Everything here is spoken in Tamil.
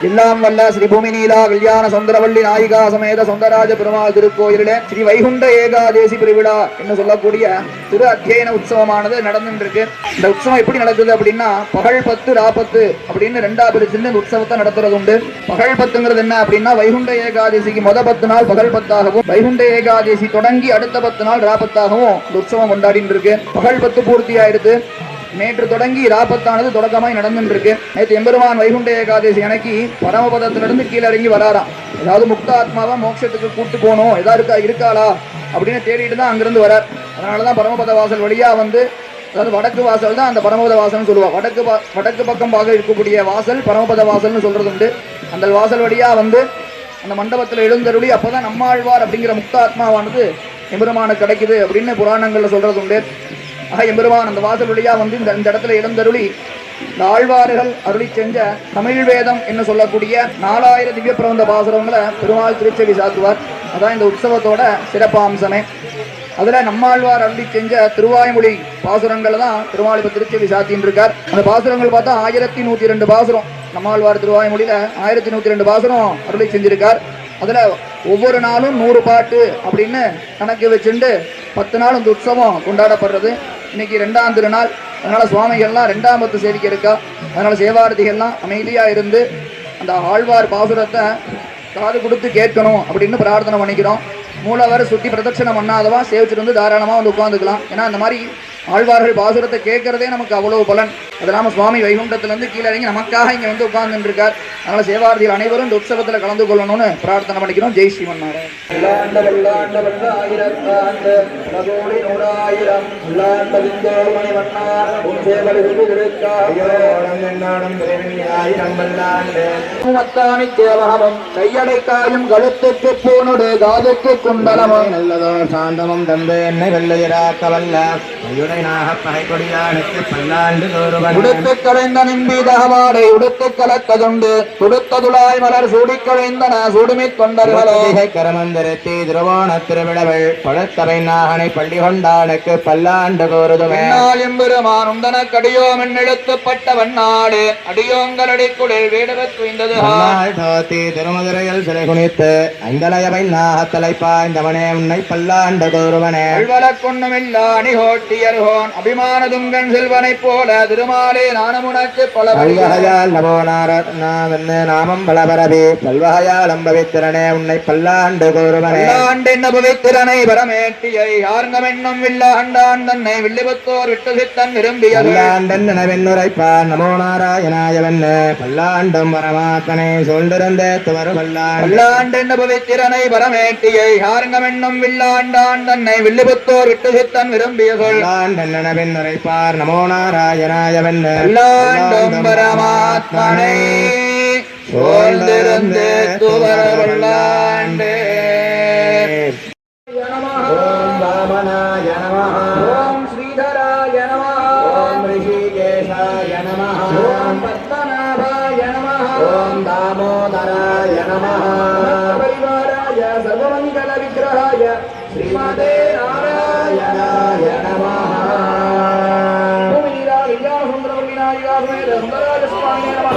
எல்லாம் வல்ல ஸ்ரீ பூமி நீலா கல்யாண சுந்தரவள்ளி நாயிகா சமேத சுந்தராஜ பெருமாள் திருக்கோயிலே ஸ்ரீ வைகுண்ட ஏகாதேசி பெருவிழா என்று சொல்லக்கூடிய திரு அத்தியன உற்சவமானது நடந்துருக்கு இந்த உற்சவம் எப்படி நடக்குது அப்படின்னா பகல் பத்து ராப்பத்து அப்படின்னு ரெண்டா பிரிச்சுன்னு இந்த உற்சவத்தை நடத்துறது உண்டு பகல் பத்துங்கிறது என்ன அப்படின்னா வைகுண்ட ஏகாதேசிக்கு முத பத்து நாள் பகல் பத்தாகவும் வைகுண்ட ஏகாதேசி தொடங்கி அடுத்த பத்து நாள் ராபத்தாகவும் இந்த உற்சவம் கொண்டாடிட்டு இருக்கு பகல் பத்து பூர்த்தி ஆயிடுது நேற்று தொடங்கி ராபத்தானது தொடக்கமாய் நடந்துருக்கு நேற்று எம்பெருமான் வைகுண்ட ஏகாதேசி அன்னைக்கு பரமபதத்திலிருந்து கீழே இறங்கி வராராம். ஏதாவது முக்த ஆத்மாவை மோட்சத்துக்கு கூட்டு போகணும் ஏதா இருக்கா இருக்காளா அப்படின்னு தேடிட்டு தான் அங்கிருந்து வரார். அதனால தான் பரமபத வாசல் வழியா வந்து அதாவது வடக்கு வாசல் தான் அந்த பரமபத வாசல்னு சொல்லுவாள் வடக்கு வடக்கு பக்கம் பார்க்க இருக்கக்கூடிய வாசல் பரமபத வாசல்னு சொல்றது உண்டு. அந்த வாசல் வழியா வந்து அந்த மண்டபத்தில் எழுந்தருளி அப்பதான் நம்மாழ்வார் அப்படிங்கிற முக்த ஆத்மாவானது எம்பெருமானுக்கு கிடைக்குது அப்படின்னு புராணங்களில் சொல்றது உண்டு. ஆக எம்பெருமான் அந்த வாசல் வழியாக வந்து இந்த இந்த இடத்துல இடந்தருளி இந்த ஆழ்வார்கள் அருளி செஞ்ச தமிழ் வேதம் என்று சொல்லக்கூடிய நாலாயிரம் திவ்ய பிரபந்த பாசுரங்களை பெருமாள் திருச்செவி சாத்துவார். அதான் இந்த உற்சவத்தோட சிறப்பாம்சமே. அதில் நம்மாழ்வார் அருளி செஞ்ச திருவாய்மொழி பாசுரங்கள் தான் திருமால் திருச்செவி சாத்தின்னு இருக்கார். அந்த பாசுரங்கள் பார்த்தா ஆயிரத்தி நூற்றி ரெண்டு பாசுரம். நம்மாழ்வார் திருவாய்மொழியில் ஆயிரத்தி நூற்றி ரெண்டு பாசுரம் அருளி செஞ்சிருக்கார். அதில் ஒவ்வொரு நாளும் நூறு பாட்டு அப்படின்னு கணக்கு வச்சுண்டு பத்து நாள் இந்த உற்சவம் கொண்டாடப்படுறது. இன்னைக்கு ரெண்டாம் திருநாள். அதனால சுவாமிகள்லாம் ரெண்டாம் பத்து சேவிக்க இருக்கா? அதனால சேவாரதிகள்லாம் அமைதியா இருந்து அந்த ஆழ்வார் பாசுரத்தை காது கொடுத்து கேட்கணும் அப்படின்னு பிரார்த்தனை பண்ணிக்கிறோம். மூலவர் சுற்றி பிரதட்சணம் பண்ணாதவா சேவிச்சுட்டு வந்து தாராளமாக வந்து உட்காந்துக்கலாம் ஏன்னா அந்த மாதிரி ஆழ்வார்கள் பாசுரத்தை கேட்கறதே நமக்கு அவ்வளவு பலன். அது இல்லாம சுவாமி வைகுண்டத்திலிருந்து கீழே இறங்கி நமக்காக இங்க வந்து உட்கார்ந்துட்டு இருக்கார் அதனால சேவார்த்திகள் அனைவரும் இந்த உற்சவத்துல கலந்து கொள்ளணும்னு பிரார்த்தனை பண்ணிக்கிறோம். ஜெய் ஸ்ரீமன் கையடைக்காயும் கழுத்துக்கு பூணுடு காதுக்கு குண்டலமும். நல்லதோ சாந்தமும் தந்து என்னை வெள்ளையராக்க வல்ல மயுடை நாகப் பகை கொடியானுக்கு பல்லாண்டு தோறுவன் உடுத்து களைந்த நிம்பீதகவாடை உடுத்து கலக்கதுண்டு துடுத்ததுளாய் மலர் சூடிக் களைந்தன சூடுமித் தொண்டர்களோ கரமந்திரத்தி திருவோண திருவிழவள் பழுத்தவை நாகனை பள்ளி கொண்டானுக்கு பல்லாண்டு கோருதுமே. எம்பெருமான் உந்தன கடியோம் எழுத்துப்பட்ட வண்ணாடு. அடியோங்கலடிக்குடில் வீடவத் துய்ந்தது திருமதுரையில் சிலை குனித்து ஐந்தலையவை நாகத் தலைப்பாய்ந்தவனே உன்னை பல்லாண்டு கோருவனே. கொண்ணுமில்லா அணிகோட்டியர்கோன் அபிமான துங்கன் செல்வனைப் போல திருமாலே நானமுனக்கு பல பல்வகையால் நமோ நாரணாவென்னு நாமம் பலபரவி பல்வகையால் அம்பவித்திரனே உன்னை பல்லாண்டு கோருவனே. பல்லாண்டின் பவித்திரனை பரமேட்டியை யார்ங்கமென்னும் வில்லாண்டான் தன்னை வில்லிபுத்தோர் விட்டு சித்தன் விரும்பியது. பல்லாண்டன் நினைவென்னுரைப்பான் நமோ நாராயணாயவென்னு பல்லாண்டும் பரமாத்மனை சூழ்ந்திருந்தே துவரு பல்லாண்டு. பல்லாண்டின் பவித்திரனை பரமேட்டியை யார்ங்கமென்னும் வில்லாண்டான் தன்னை வில்லிபுத்தோர் விட்டு சித்தன் விரும்பிய சொல் பல்லாண்டன் நினைவென்னுரைப்பார் நமோ பல்லாண்டும் பரமாத்மனை சோழ்ந்திருந்து துவர பல்லாண்டே ஓம் வாமனாய நமः ஓம் ஸ்ரீதராய நமः ஓம் ரிஷிகேஷாய நமः ஓம் பத்மநாபாய நமः ஓம் தாமோதராய நமः பரிவாராய சர்வமங்கல விக்கிரகாய ஸ்ரீமதே శ్రీమన్నాయుగారుణైరంగరాజ స్వామి నమ